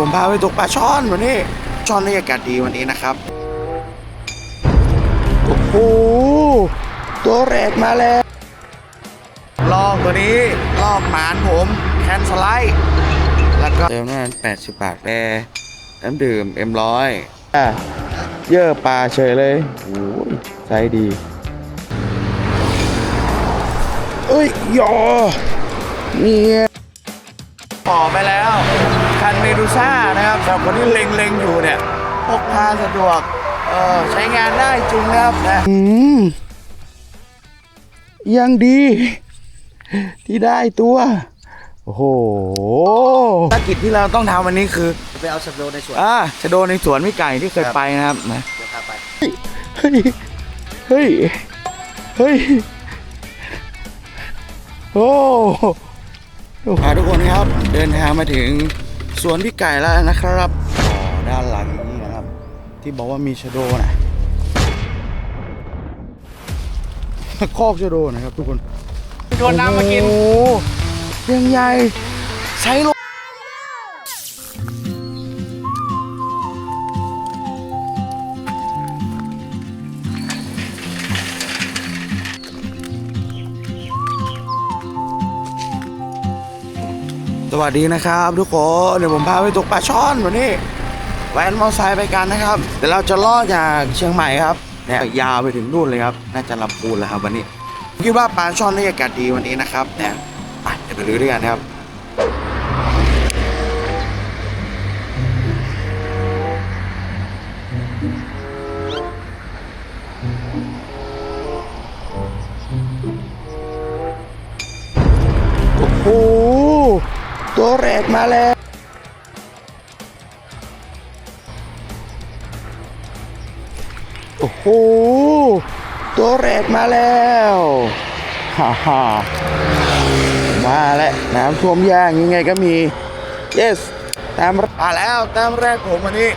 ผมพาไปตกปลาช่อนวันนี้ช่อนในอากาศดีวันนี้นะครับ โอ้โห ตัวแรกมาแล้ว ลอกตัวนี้ ลอกหมานผม แคนสไลด์ แล้วก็เติมน้ำมัน80 บาทแปรน้ำดื่มเอ็มร้อยเยอะปลาเฉยเลยโอ้ยใจดี เอ้ยหยอเนี่ยต่อไปแล้ว คันเมดูซ่านะครับสำหรับคนที่เล็งๆอยู่เนี่ยพกพาสะดวกเออใช้งานได้จริงนะครับนะอืมยังดี ที่ได้ตัว โอ้โหภารกิจที่เราต้องทำวันนี้คือไปเอาชับโลในสวนอ่าจะโดนในสวนพี่ไก่ที่เคยครับไปนะครับนะเดี๋ยวพาไปเฮ้ยเฮ้ยเฮ้ยโอ้พาทุกคนครับเดินทางมาถึง สวนพี่ไก่แล้วนะครับอ๋อด้านหลังนี้นะครับ ที่บอกว่ามีชะโดนะคอกชะโดนะครับทุกคนโดนน้ำมากินโอ้โหยังใหญ่ใช้ล สวัสดีนะครับทุกคนเดี๋ยวผมพาไปตกปลาช่อนวันนี้แวนมอเตอร์ไซค์ไปกันนะครับเดี๋ยวเราจะล่อจากเชียงใหม่ครับเนี่ยยาวไปถึงนู่นเลยครับน่าจะลำพูนแล้วครับวันนี้คิดว่าปลาช่อนนี่อากาศดีวันนี้นะครับเนี่ยไปเดี๋ยวไปดูด้วยกันครับ ตัวแรกมาแล้วโอ้โหตัวแรกมาแล้วฮ่าฮ่ามาแล้วน้ำท่วมย่างยังไงก็มี yes ตามมาแล้วตามแรกผมวันนี้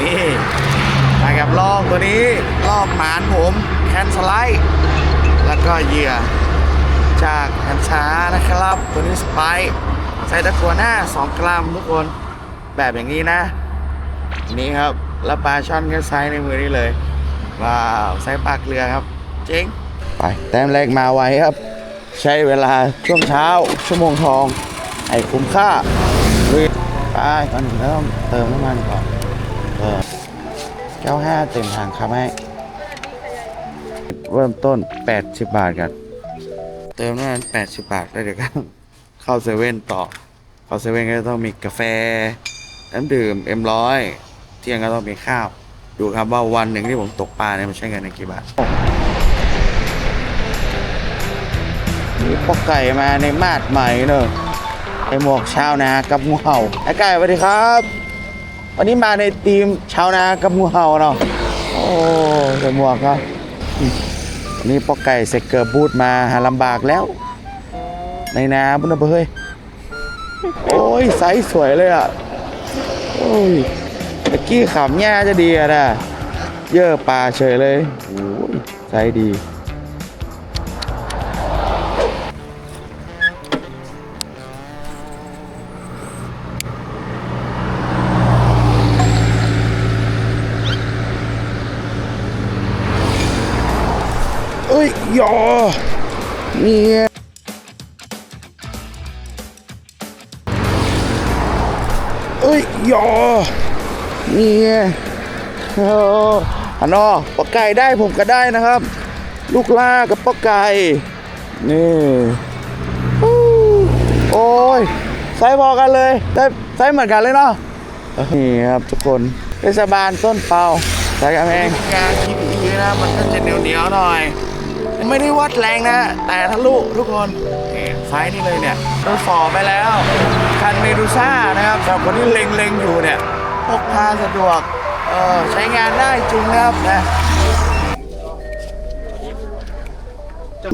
นี่มากับลอกตัวนี้ลอกหมานผมแคนสไลด์แล้วก็เหยื่อจากแอนช้านะครับ ตัวนี้สไป ใส่ตะกัวหน้า 2 กรัมทุกคนแบบอย่างนี้นะ นี่ครับแล้วปลาช่อนก็ไซส์ในมือนี่เลยว้าวไซส์ปลาเกลือครับเจ๊งไปแต้มแรกมาไวครับ ใช้เวลาช่วงเช้า ชั่วโมงทองให้คุ้มค่าลุยไปก่อนอื่นเราต้องเติมน้ำมันก่อนเออเก้าห้าเต็มทางครับให้เริ่มต้น 80 บาทกัน เติมน้ำมัน80 บาทแล้เดี๋ยวก็ เข้าเซเว่นต่อ เข้าเซเว่นก็จะต้องมีกาแฟน้ำดื่มเอ็มร้อยเที่ยงก็ต้องมีข้าว ดูครับว่าวันหนึ่งที่ผมตกปลาเนี่ยมันใช้เงินในกี่บาทมีพวกไก่มาในมาดใหม่เนอะไอหมวกชาวนากับงูเห่าไอไก่สวัสดีครับ วันนี้มาในทีมชาวนากับงูเห่าเนาะโอ้ใส่หมวกครับนี่ปอกไก่เสกเกอร์บูดมาหาลำบากแล้ว ในน้ำบุญนเฮ้ยโอ้ยไซส์สวยเลยอะโอ้ยตะกี้ขำแย่จะดีอะนะเยอะปลาเฉยเลยโอ้ยไซส์ดีเอ้ยหยอเนี่ย ยอเนี่ยโอ้อันนอปลาไก่ได้ผมก็ได้นะครับ ลูกล่ากับปลาไก่ นี่โอ้ยไซส์พอกันเลยได้ไซส์เหมือนกันเลยเนาะนี่ครับทุกคนเทศบาลต้นเปาใช้กันเองงานคิดดีนะมันก็จะเหนียวเหนียวๆหน่อย ไม่ได้วัดแรงนะ แต่ทะลุทุกคน นี่ไซส์นี่เลยเนี่ยโดนฝ่อไปแล้ว คันเมดูซ่านะครับสำหรับคนที่เล็งๆอยู่เนี่ยพกพาสะดวกเออใช้งานได้จริงนะครับนะ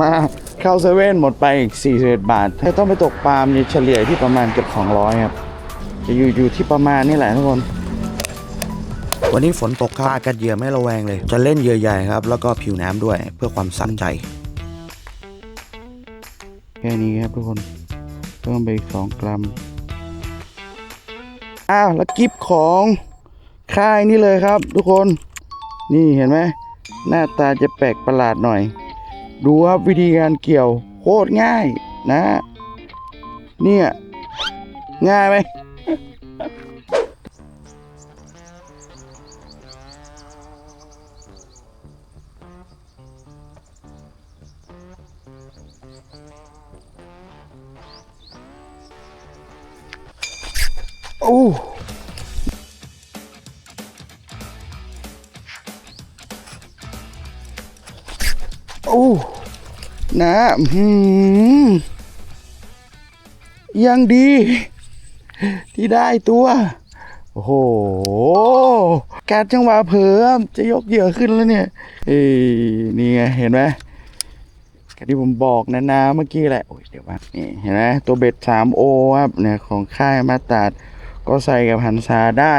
มาเข้าเซเว่นหมดไปอีก 41 บาท ถ้าต้องไปตกปลามีเฉลี่ยที่ประมาณเกือบ200 ครับ จะอยู่อยู่ที่ประมาณนี่แหละทุกคน วันนี้ฝนตกครับอากาศเหยื่อไม่ระแวงเลย จะเล่นเหยื่อใหญ่ครับ แล้วก็ผิวน้ำด้วยเพื่อความสั้นใจ แค่นี้ครับทุกคน เพิ่มไปอีก2กรัม อ้าวแล้วกิฟของค่ายนี่เลยครับ ทุกคน นี่เห็นไหมหน้าตาจะแปลกประหลาดหน่อย ดูครับวิธีการเกี่ยวโคตรง่ายนะ เนี่ย ง่ายไหม โอ้โอ้นะอื้อหืมยังดี ที่ได้ตัว โอ้โห การจังหวะเผลอจะยกเหยื่อขึ้นแล้วเนี่ย เอ้ยนี่ไง เห็นไหมกที่ผมบอกนะนะเมื่อกี้แหละ โอ้ยเดี๋ยวว่านี่เห็นไหมตัวเบ็ด 3O ครับเนี่ยของค่ายมาตราด ก็ใส่กับหันซาได้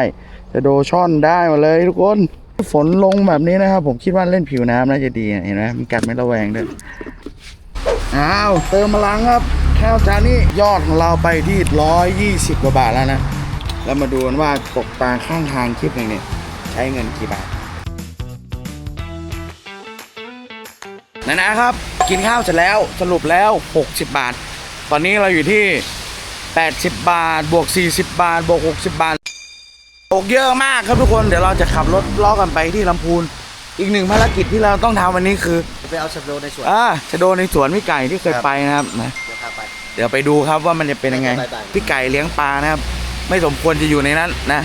จะโดช่อนได้หมดเลยทุกคนฝนลงแบบนี้นะครับ ผมคิดว่าเล่นผิวน้ำน่าจะดีเห็นไหมมันกัดไม่ระแวงด้วยอ้าวเติมพลังครับข้าวจานนี้ยอดของเราไปที่ร้อยยี่สิบกว่าบาทแล้วนะแล้วมาดูกันว่าตกปลาข้างทางคลิปหนึ่งเนี่ยใช้เงินกี่บาทนะนะครับ กินข้าวเสร็จแล้วสรุปแล้ว 60 บาท ตอนนี้เราอยู่ที่ 80 บาท บวก 40 บาท บวก 60 บาทตกเยอะมากครับทุกคน เดี๋ยวเราจะขับรถล้อกันไปที่ลำพูน อีกหนึ่งภารกิจที่เราต้องทำวันนี้คือไปเอาชับโดในสวนอ่าจะโดนในสวนพี่ไก่ที่เคยครับไปนะครับนะเดี๋ยวพาไปเดี๋ยวไปดูครับว่ามันจะเป็นยังไงไปไปพี่ไก่เลี้ยงปลานะครับ ไม่สมควรจะอยู่ในนั้นนะ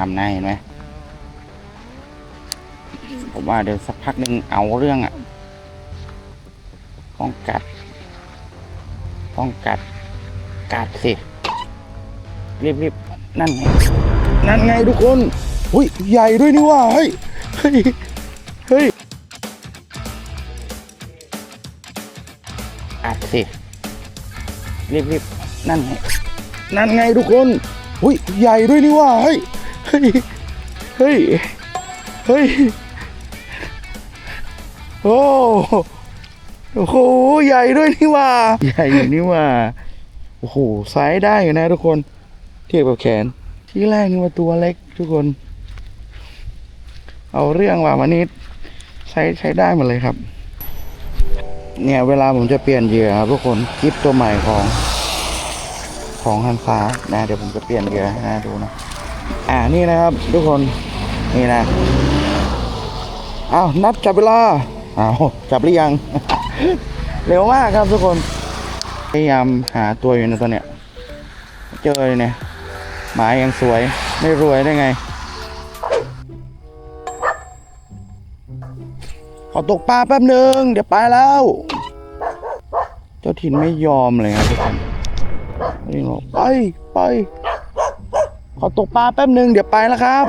ามนะเห็นไหมผมว่าเดี๋ยวสักพักหนึ่งเอาเรื่องอะต้องกัด ต้องกัด กัดสิรีบรีบนั่นไงนั่นไงทุกคนหุ้ยใหญ่ด้วยนี่ว่าเฮ้ยเฮ้ยเฮ้ยกัดสิรีบรีบนั่นไงนั่นไงทุกคนหุ้ยใหญ่ด้วยนี่ว่าเฮ้ย เฮ้ย เฮ้ย เฮ้ย โอ้โอ้โห ใหญ่ด้วยนี่ว่า ใหญ่อยู่นี่ว่า โอ้โหไซส์ได้อยู่นะทุกคน เทียบกับแขน ที่แรกนี่ว่าตัวเล็กทุกคน เอาเรื่องว่าวันนี้ใช้ใช้ได้หมดเลยครับ เนี่ยเวลาผมจะเปลี่ยนเหยื่อครับทุกคนคลิปตัวใหม่ของของฮันฟ้านะ เดี๋ยวผมจะเปลี่ยนเหยื่อให้นะดูนะ อ่านี่นะครับทุกคนนี่นะอ้าวนับจับเวลาอ้าวจับหรือยัง เร็วมากครับทุกคน พยายามหาตัวอยู่ในะตอนเนี้ยเจอเลยเนี่ยหมายยังสวยไม่รวยได้ไงขอตกปลาแป๊บหนึ่งเดี๋ยวไปแล้ว เจ้าถิ่นไม่ยอมเลยครับทุกคนนี่บอกไปไป ขอตกปลาแป๊บหนึ่งเดี๋ยวไปแล้วครับ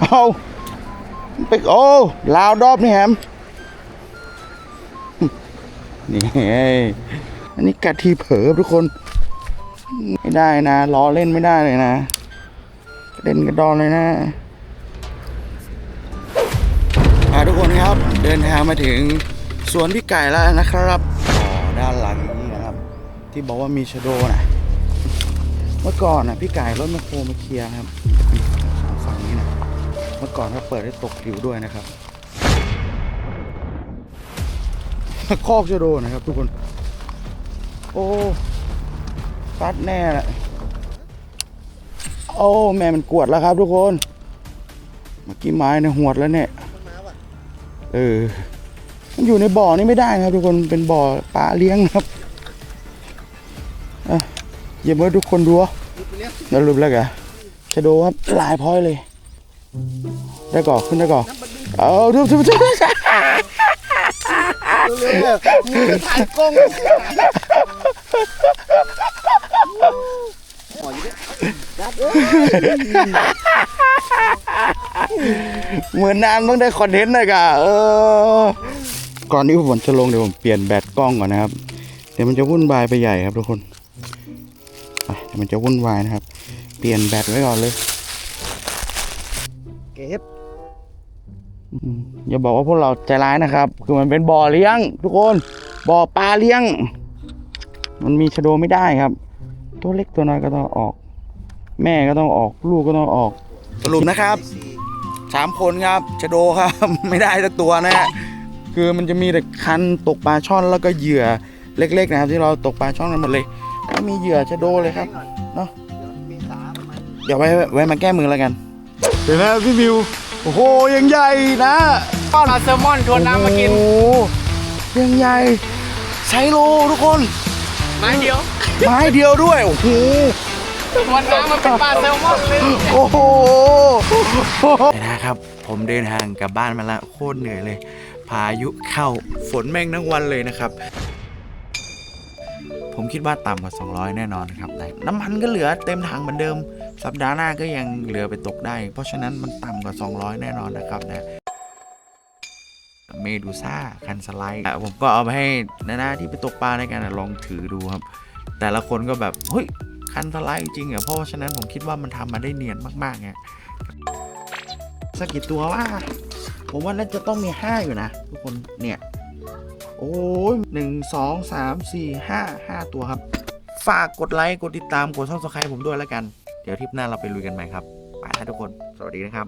เอาไปโอ้ลาวดอบนี่แฮมนี่อันนี้กัดทีเผลอทุกคน ไม่ได้นะล้อเล่นไม่ได้เลยนะเด็นกระดอนเลยนะอ่าทุกคนครับ เดินทางมาถึงสวนพี่ไก่แล้วนะครับ ที่บอกว่ามีชโดนะเมื่อก่อนนะพี่ไก่รถมคโคมาเคลียร์ครับฝั่งนี้นะเมื่อก่อนเขาเปิดให้ตกผิวด้วยนะครับคอกชโดนะครับ ทุกคน โอ้ฟัดแน่แหละโอ้แม่มันกวดแล้วครับ ทุกคน เมื่อกี้ไม้เนี่ยหวดแล้วเนี่ยเออมันอยู่ในบ่อนี่ไม่ได้นะครับ ทุกคนเป็นบ่อปลาเลี้ยงครับ เยี่ยมเลยทุกคนดูอะแล้วรูปแล้วกะชะโดครับหลายพอยเลย ได้ก่อขึ้นได้ก่อเอาทุบทุบทุบถ่ายกล้องเหมือนนานต้องได้คอนเทนต์เลยกะเออ ก่อนที่ผมจะลงเดี๋ยวผมเปลี่ยนแบตกล้องก่อนนะครับในดี๋ยวมันจะวุ่นวายไปใหญ่ครับทุกคน มันจะวุ่นวายนะครับ เปลี่ยนแบตไว้ก่อนเลยเก็บอืมอย่าบอกว่าพวกเราใจร้ายนะครับ คือมันเป็นบ่อเลี้ยง ทุกคนบ่อปลาเลี้ยง มันมีชะโดไม่ได้ครับ ตัวเล็กตัวน้อยก็ต้องออก แม่ก็ต้องออกลูกก็ต้องออกสรุปนะครับสามคนครับชะโดครับ ไม่ได้สักตัวนะฮะคือมันจะมีแต่คันตกปลาช่อนแล้วก็เหยื่อเล็กๆนะครับ ที่เราตกปลาช่อนกันหมดเลย ไม่มีเหยื่อชะโดเลยครับเนาะมีสามมันเดี๋ยวไว้ไว้มาแก้มือแล้วกันเดี๋ยวนะพี่มิวโอ้โหยังใหญ่นะปลาแซลมอนทวนน้ำมากินโอ้โหยังใหญ่ไซโลทุกคนไม้เดียวไม้เดียวด้วยโอ้โหทวนน้ำมันเป็นปลาแซลมอนเลยโอ้โหนะครับ ผมเดินทางกลับบ้านมาแล้วโคตรเหนื่อยเลย พายุเข้าฝนแม่งทั้งวันเลยนะครับ ผมคิดว่าต่ำกว่า 200 แน่นอนครับแต่น้ำมันก็เหลือเต็มถังเหมือนเดิม สัปดาห์หน้าก็ยังเหลือไปตกได้ เพราะฉะนั้นมันต่ำกว่า 200 แน่นอนนะครับนะเมดูซ่าคันสไลด์ผมก็เอาไปให้นานาที่ไปตกปลาในการลองถือดูครับ แต่ละคนก็แบบเฮ้ยคันสไลด์จริงเหรอเพราะฉะนั้นผมคิดว่ามันทำมาได้เนียนมากๆไงสักกี่ตัวว่า ผมว่าน่าจะต้องมี 5 อยู่นะ ทุกคนเนี่ย โอ้ยหนึ่งสองสามสี่ห้าห้าตัวครับ ฝากกดไลค์ กดติดตาม กดซับสไครต์ผมด้วยแล้วกัน เดี๋ยวทริปหน้าเราไปลุยกันใหม่ครับ ไปแล้วทุกคน สวัสดีนะครับ